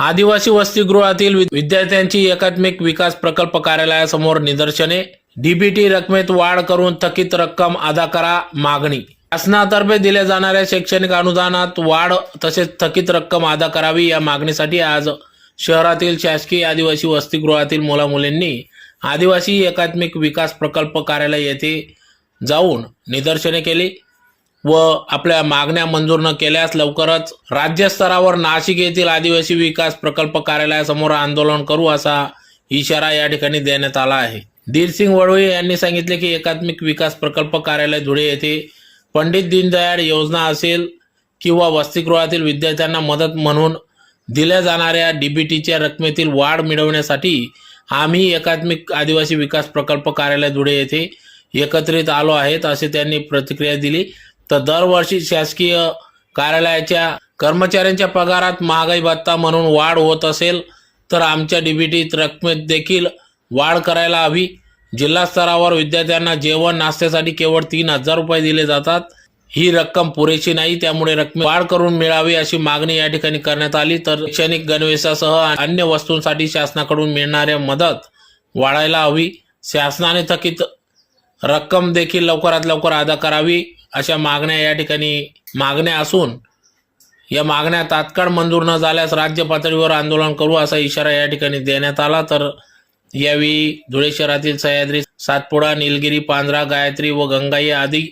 आदिवासी वसतिगृहातील वि- विद्यार्थ्यांची एकात्मिक विकास प्रकल्प कार्यालयासमोर निदर्शने. डीबीटी रकमेत वाढ करून थकीत रक्कम अदा करा मागणी. शासनातर्फे दिल्या जाणाऱ्या शैक्षणिक अनुदानात वाढ तसेच थकीत रक्कम अदा करावी या मागणीसाठी आज शहरातील शासकीय आदिवासी वसतिगृहातील मुलामुलींनी आदिवासी एकात्मिक विकास प्रकल्प कार्यालय येथे जाऊन निदर्शने केली. व आपल्या मागण्या मंजूर न केल्यास लवकरच राज्यस्तरावर नाशिक येथील आदिवासी विकास प्रकल्प कार्यालयासमोर आंदोलन करू असा इशारा या ठिकाणी देण्यात आला आहे. धीरसिंग वडोळे यांनी सांगितले की एकात्मिक विकास प्रकल्प कार्यालय धुळे येथे पंडित दीनदयाळ योजना असेल किंवा वसतिगृहातील विद्यार्थ्यांना मदत म्हणून दिल्या जाणाऱ्या डीबीटीच्या रकमेतील वाढ मिळवण्यासाठी आम्ही एकात्मिक आदिवासी विकास प्रकल्प कार्यालय धुळे येथे एकत्रित आलो आहेत असे त्यांनी प्रतिक्रिया दिली. तर दरवर्षी शासकीय कार्यालयाच्या कर्मचाऱ्यांच्या पगारात महागाई भत्ता म्हणून वाढ होत असेल तर आमच्या डीबीटीत रकमेत देखील वाढ करायला हवी. जिल्हा स्तरावर विद्यार्थ्यांना जेवण नाश्त्यासाठी केवळ तीन हजार रुपये दिले जातात. ही रक्कम पुरेशी नाही त्यामुळे रकमे वाढ करून मिळावी अशी मागणी या ठिकाणी करण्यात आली. तर शैक्षणिक गणवेशासह अन्य वस्तूंसाठी शासनाकडून मिळणाऱ्या मदत वाढायला हवी. शासनाने थकीत रक्कम देखील लवकरात लवकर अदा करावी. अशा मागण्या या ठिकाणी मागण्या असून या मागण्या तात्काळ मंजूर न झाल्यास राज्य पातळीवर आंदोलन करू असा इशारा या ठिकाणी देण्यात आला. तर यावेळी धुळे शहरातील सह्याद्री सातपुडा निलगिरी पांढरा गायत्री व गंगाई आदी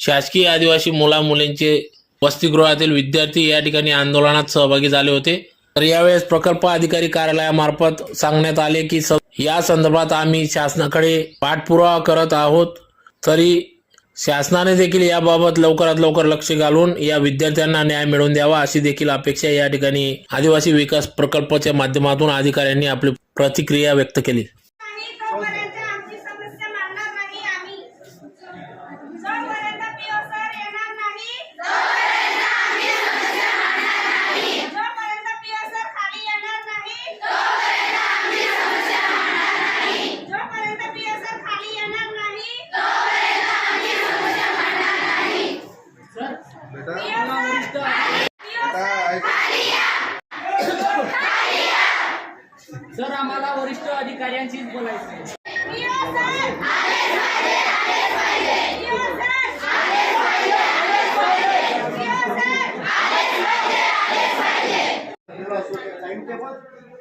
शासकीय आदिवासी मुला मुलींचे वसतिगृहातील विद्यार्थी या ठिकाणी आंदोलनात सहभागी झाले होते. तर यावेळेस प्रकल्प अधिकारी कार्यालयामार्फत सांगण्यात आले की या संदर्भात आम्ही शासनाकडे पाठपुरावा करत आहोत. तरी शासनाने देखील याबाबत लवकरात लवकर लक्ष घालून या विद्यार्थ्यांना न्याय मिळवून द्यावा अशी देखील अपेक्षा या ठिकाणी आदिवासी विकास प्रकल्पाच्या माध्यमातून अधिकाऱ्यांनी आपली प्रतिक्रिया व्यक्त केली. अधिकाऱ्यांशीच बोलायचं आहे. टाइम टेबल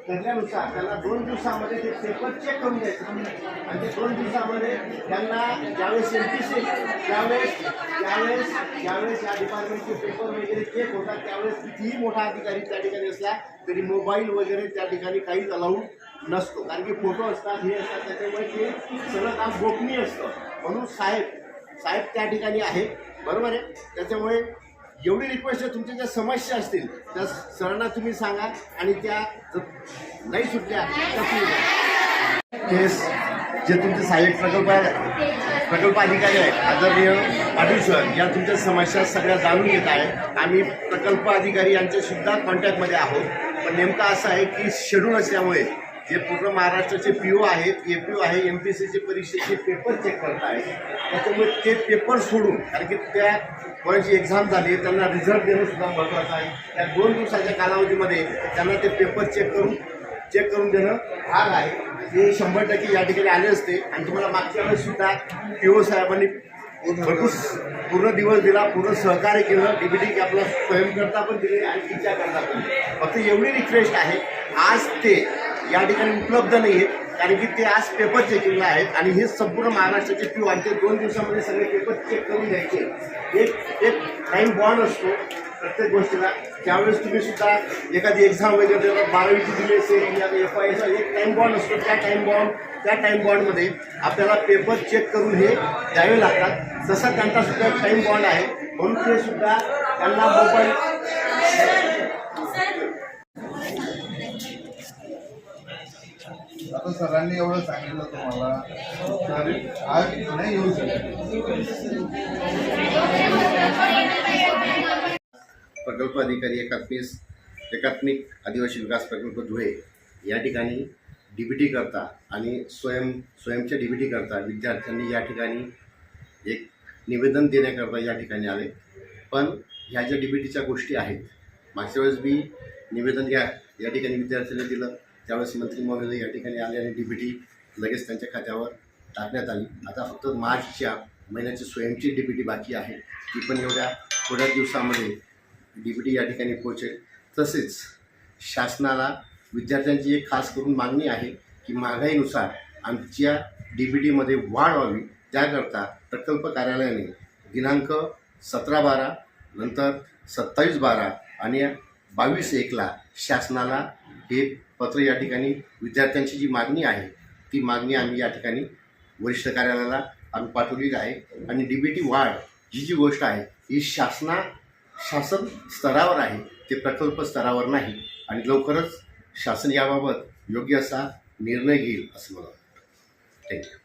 ठरल्यानुसार त्यांना दोन दिवसामध्ये ते पेपर चेक करून द्यायचं. आणि ते दोन दिवसामध्ये त्यांना ज्यावेळेस एम पी सी त्यावेळेस त्यावेळेस ज्यावेळेस या डिपार्टमेंटचे पेपर वगैरे चेक होतात त्यावेळेस कितीही मोठा अधिकारी त्या ठिकाणी असला तरी मोबाईल वगैरे त्या ठिकाणी काहीच अलाउड नसतो. कारण की फोटो असतात हे असतात त्याच्यामुळे ते सगळं काम गोपनीय असतं. म्हणून साहेब साहेब त्या ठिकाणी आहे बरोबर आहे? त्याच्यामुळे एवढी रिक्वेस्ट आहे तुमच्या ज्या समस्या असतील त्या सरांना तुम्ही सांगा आणि त्या जर नाही सुटल्या तर तुम्ही केस जे तुमचे सहाय्यक प्रकल्प प्रकल्प अधिकारी आहेत आदरणीय पाटील सर या तुमच्या समस्या सगळ्या जाणून घेत आहे आम्ही प्रकल्प अधिकारी यांच्यासुद्धा कॉन्टॅक्टमध्ये आहोत. पण नेमकं असं आहे की शेड्यूल असल्यामुळे जे पूर्ण महाराष्ट्राचे पी ओ आहेत ए पी ओ आहे एम पी सीचे परीक्षेचे पेपर चेक करत आहेत त्याच्यामुळे ते पेपर सोडून कारण की त्या कोणाची एक्झाम झाली आहे, त्यांना रिझल्ट देणं सुद्धा महत्त्वाचं आहे. त्या दोन दिवसाच्या कालावधीमध्ये त्यांना ते पेपर चेक करून चेक करून देणं भाग आहे. ते शंभर टक्के या ठिकाणी आले असते. आणि तुम्हाला मागच्या वेळेससुद्धा पी ओ साहेबांनी भरपूर पूर्ण दिवस दिला पूर्ण सहकार्य केलं. डीबीटी आपला स्वयंकर्ता पण दिले आणि तिच्या करता पण फक्त एवढी रिक्वेस्ट आहे आज ते या ठिकाणी उपलब्ध नाही आहेत कारण की ते आज पेपर चेकिंगला आहेत आणि हे संपूर्ण महाराष्ट्राचे पी आणि ते दोन दिवसामध्ये सगळे पेपर चेक करून घ्यायचे. एक एक टाईम बॉन्ड असतो प्रत्येक गोष्टीला. त्यावेळेस तुम्ही सुद्धा एखादी एक्झाम वगैरे देतात बारावीची दिली असेल या एफ आय एक टाईम बॉन्ड असतो. त्या टाईम बॉन्ड त्या टाईम बॉन्डमध्ये आपल्याला पेपर चेक करून हे द्यावे लागतात. तसा त्यांचा सुद्धा टाईम बॉन्ड आहे म्हणून ते सुद्धा त्यांना मोबाईल आता सरांनी एवढं सांगितलं तुम्हाला तर आज नाही येऊ शकत. प्रकल्प अधिकारी एकात्मिक एकात्मिक आदिवासी विकास प्रकल्प धुळे या ठिकाणी डी बी टी करता आणि स्वयं स्वयंच्या डी बी टी करता विद्यार्थ्यांनी या ठिकाणी एक निवेदन देण्याकरता या ठिकाणी आले. पण ह्या ज्या डी बी टीच्या गोष्टी आहेत मागच्या वेळेस मी निवेदन घ्या या ठिकाणी विद्यार्थ्यांनी दिलं. त्यावेळेस मंत्री महोदय या ठिकाणी आले आणि डी बी लगेच त्यांच्या खात्यावर टाकण्यात आली. आता फक्त मार्चच्या महिन्याची स्वयंची डी बी बाकी आहे. ती पण एवढ्या थोड्या दिवसामध्ये डी बी या ठिकाणी पोहोचेल. तसेच शासनाला विद्यार्थ्यांची एक खास करून मागणी आहे की महागाईनुसार आमच्या डी बी टीमध्ये वाढ व्हावी. त्याकरता प्रकल्प कार्यालयाने दिनांक सतरा बारा नंतर सत्तावीस बारा आणि बावीस एकला शासनाला हे पत्र या ठिकाणी विद्यार्थ्यांची जी मागणी आहे ती मागणी आम्ही या ठिकाणी वरिष्ठ कार्यालयाला आम्ही पाठवलेली आहे. आणि डी बी टी वाढ ही जी गोष्ट आहे ही शासना शासन स्तरावर आहे ते प्रकल्प स्तरावर नाही. आणि लवकरच शासन याबाबत योग्य असा निर्णय घेईल असं मला वाटतं. थँक्यू